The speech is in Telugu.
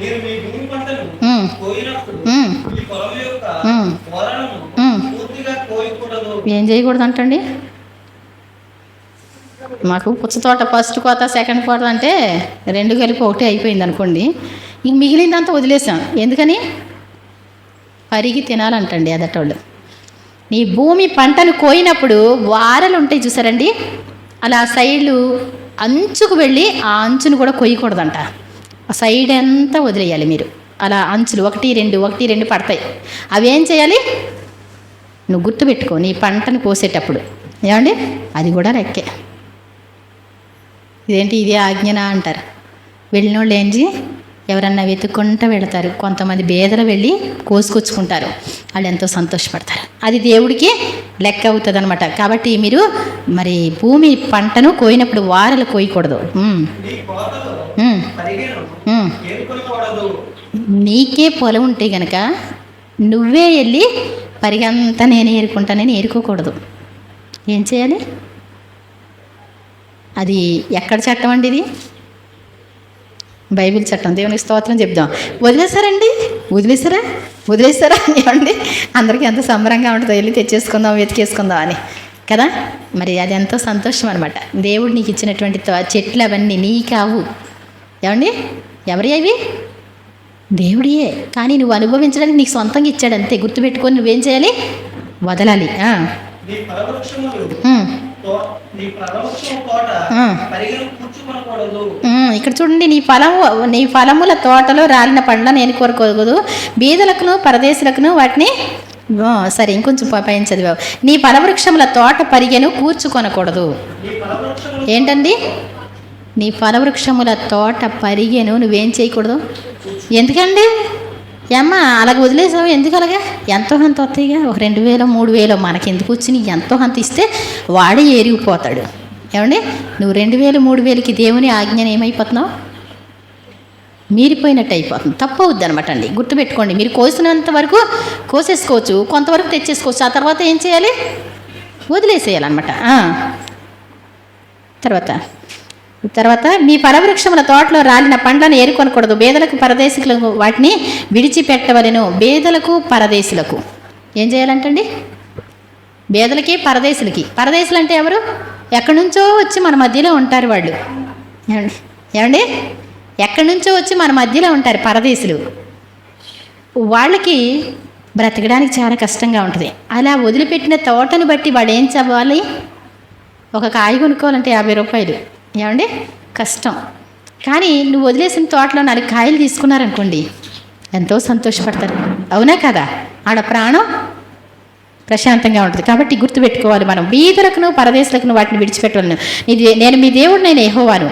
మీరు మీ భూమి పంటను ఉమ్, కోయినప్పుడు ఉమ్, మీ పొలం యొక్క ఉమ్. వరలను ఉమ్. పూర్తిగా కోయకూడదు. ఏం చేయకూడదు అంటండి మాకు పుచ్చ తోట ఫస్ట్ కోత సెకండ్ కోత అంటే రెండు కలిపి ఒకటి అయిపోయింది అనుకోండి. ఇంక మిగిలిందంతా వదిలేసాం. ఎందుకని? పరిగి తినాలంటండి అదటోళ్ళు. నీ భూమి పంటను కోయినప్పుడు వారలు ఉంటాయి చూసారండి? అలా సైడ్లు అంచుకు వెళ్ళి ఆ అంచును కూడా కొయ్యకూడదంట. సైడ్ అంతా వదిలేయాలి మీరు. అలా అంచులు ఒకటి రెండు ఒకటి రెండు పడతాయి. అవి ఏం చేయాలి? నువ్వు గుర్తుపెట్టుకో నీ పంటను కోసేటప్పుడు. ఏమండి? అది కూడా లెక్కే. ఇదేంటి? ఇదే ఆజ్ఞనా అంటారు. వెళ్ళిన వాళ్ళు ఏంటి? ఎవరన్నా వెతుక్కుంటూ వెళతారు. కొంతమంది బేదలు వెళ్ళి కోసుకొచ్చుకుంటారు. వాళ్ళు ఎంతో సంతోషపడతారు. అది దేవుడికి లెక్క అవుతుంది అనమాట కాబట్టి మీరు మరి భూమి పంటను కోయినప్పుడు వారలు కోయకూడదు. నీకే పొలం ఉంటే గనక నువ్వే వెళ్ళి పరిగంతా నేను ఏరుకుంటానని ఏరుకోకూడదు. ఏం చేయాలి? అది ఎక్కడ చట్టం అండి ఇది? బైబిల్ చట్టం దేవునికి స్తోత్రం చెప్దాం. వదిలేశారండి? వదిలేశారా? వదిలేశారా ఏమండి అందరికీ ఎంత సంబరంగా ఉంటుందో వెళ్ళి తెచ్చేసుకుందాం వెతికేసుకుందాం అని. కదా? మరి అది ఎంతో సంతోషం అనమాట దేవుడు నీకు ఇచ్చినటువంటి చెట్లు అవన్నీ నీ కావు. ఏమండి? ఎవరి అవి? దేవుడియే. కానీ నువ్వు అనుభవించడానికి నీకు సొంతంగా ఇచ్చాడు అంతే. గుర్తుపెట్టుకొని నువ్వేం చేయాలి? వదలాలి. ఇక్కడ చూడండి నీ ఫలము నీ ఫలముల తోటలో రాలిన పండ్లను నేను కోరుకోకూడదు. బీదలకును పరదేశులకును వాటిని సరే ఇంకొంచెం పైన చదివావు. నీ ఫలవృక్షముల తోట పరిగెను కూర్చుకొనకూడదు. ఏంటండి? నీ ఫలవృక్షముల తోట పరిగెను నువ్వేం చేయకూడదు? ఎందుకండి? ఏమ్మా అలాగ వదిలేసావు? ఎందుకు అలాగా? ఎంతో అంత వస్తాయిగా? ఒక రెండు వేలు మూడు వేలు మనకి ఎందుకు వచ్చి నీ ఎంతో అంత ఇస్తే వాడే ఏరిగిపోతాడు. ఏమండి? నువ్వు రెండు వేలు మూడు వేలకి దేవుని ఆజ్ఞను ఏమైపోతున్నావు? మీరిపోయినట్టు అయిపోతుంది. తప్పు అవుద్ది అనమాట అండి. గుర్తుపెట్టుకోండి. మీరు కోసినంత వరకు కోసేసుకోవచ్చు. కొంతవరకు తెచ్చేసుకోవచ్చు. ఆ తర్వాత ఏం చేయాలి? వదిలేసేయాలన్నమాట. తర్వాత తర్వాత మీ ఫలవృక్షముల తోటలో రాలిన పండ్లను ఏరుకొనకూడదు. బేదలకు పరదేశులకు వాటిని విడిచిపెట్టవలను. బేదలకు పరదేశులకు. ఏం చేయాలంటండి? బేదలకి పరదేశులకి. పరదేశులు అంటే ఎవరు? ఎక్కడి నుంచో వచ్చి మన మధ్యలో ఉంటారు వాళ్ళు. ఏమండి? ఏమండి? ఎక్కడి నుంచో వచ్చి మన మధ్యలో ఉంటారు పరదేశులు. వాళ్ళకి బ్రతకడానికి చాలా కష్టంగా ఉంటుంది. అలా వదిలిపెట్టిన తోటను బట్టి వాళ్ళు ఏం చదవాలి ఒక కాయ కొనుక్కోవాలంటే యాభై రూపాయలు. ఏమండి? కష్టం. కానీ నువ్వు వదిలేసిన తోటలో నాలుగు కాయలు తీసుకున్నారనుకోండి ఎంతో సంతోషపడతారు. అవునా కదా? ఆడ ప్రాణం ప్రశాంతంగా ఉంటుంది. కాబట్టి గుర్తుపెట్టుకోవాలి మనం. బీదలకును పరదేశులకును వాటిని విడిచిపెట్టవలను. ఇది నేను మీ దేవుడు నేను ఎహోవాను